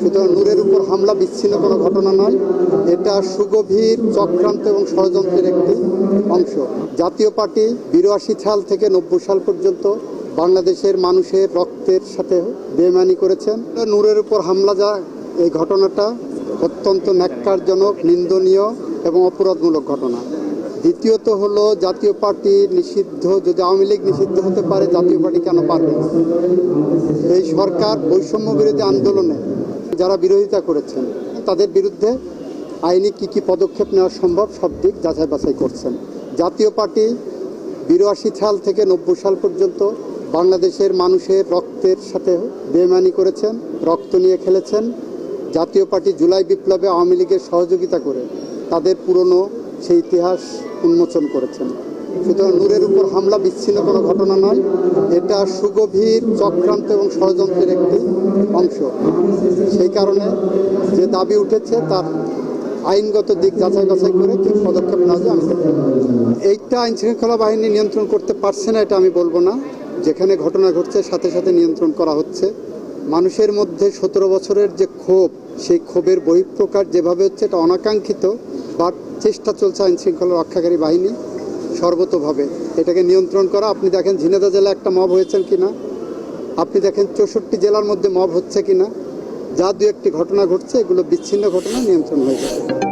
সুতরাং নূরের উপর হামলা বিচ্ছিন্ন কোনো ঘটনা নয়। এটা সুগভীর, চক্রান্ত এবং ষড়যন্ত্রের একটি অংশ। জাতীয় পার্টি বিরাশি সাল থেকে নব্বই সাল পর্যন্ত বাংলাদেশের মানুষের রক্তের সাথে বেমানি করেছেন। নূরের উপর হামলা যা এই ঘটনাটা অত্যন্ত ন্যাক্কারজনক, নিন্দনীয় এবং অপরাধমূলক ঘটনা। দ্বিতীয়ত হলো, জাতীয় পার্টি নিষিদ্ধ, যদি আওয়ামী লীগ নিষিদ্ধ হতে পারে, জাতীয় পার্টি কেন পারবে এই সরকার বৈষম্য বিরোধী আন্দোলনে যারা বিরোধিতা করেছেন, তাদের বিরুদ্ধে আইনি কি কি পদক্ষেপ নেওয়া সম্ভব, সব দিক যাচাই বাছাই করছেন। জাতীয় পার্টি বিরাশি সাল থেকে নব্বই সাল পর্যন্ত বাংলাদেশের মানুষের রক্তের সাথে বেমানি করেছেন, রক্ত নিয়ে খেলেছেন। জাতীয় পার্টি জুলাই বিপ্লবে আওয়ামী লীগের সহযোগিতা করে তাদের পুরনো সেই ইতিহাস উন্মোচন করেছেন। সুতরাং নূরের উপর হামলা, বিচ্ছিন্ন কোনো ঘটনা নয়। এটা সুগভীর, চক্রান্ত এবং ষড়যন্ত্রের একটি অংশ। সেই কারণে যে দাবি উঠেছে, তার আইনগত দিক যাচাই বাছাই করে কি পদক্ষেপ নেওয়া যায়, আমি এইটা আইন শৃঙ্খলা বাহিনী নিয়ন্ত্রণ করতে পারছে না, এটা আমি বলব না। যেখানে ঘটনা ঘটছে, সাথে সাথে নিয়ন্ত্রণ করা হচ্ছে। মানুষের মধ্যে সতেরো বছরের যে ক্ষোভ, সেই ক্ষোভের বহিঃপ্রকাশ যেভাবে হচ্ছে, এটা অনাকাঙ্ক্ষিত, বাট চেষ্টা চলছে আইন শৃঙ্খলা রক্ষাকারী বাহিনী। সর্বতোভাবে। এটাকে নিয়ন্ত্রণ করা। আপনি দেখেন ঝিনেদা জেলা একটা মব হয়েছেন কি না আপনি দেখেন চৌষট্টি জেলার মধ্যে মব হচ্ছে কিনা? যা দু একটি ঘটনা ঘটছে, এগুলো বিচ্ছিন্ন ঘটনা নিয়ন্ত্রণ হয়ে যাবে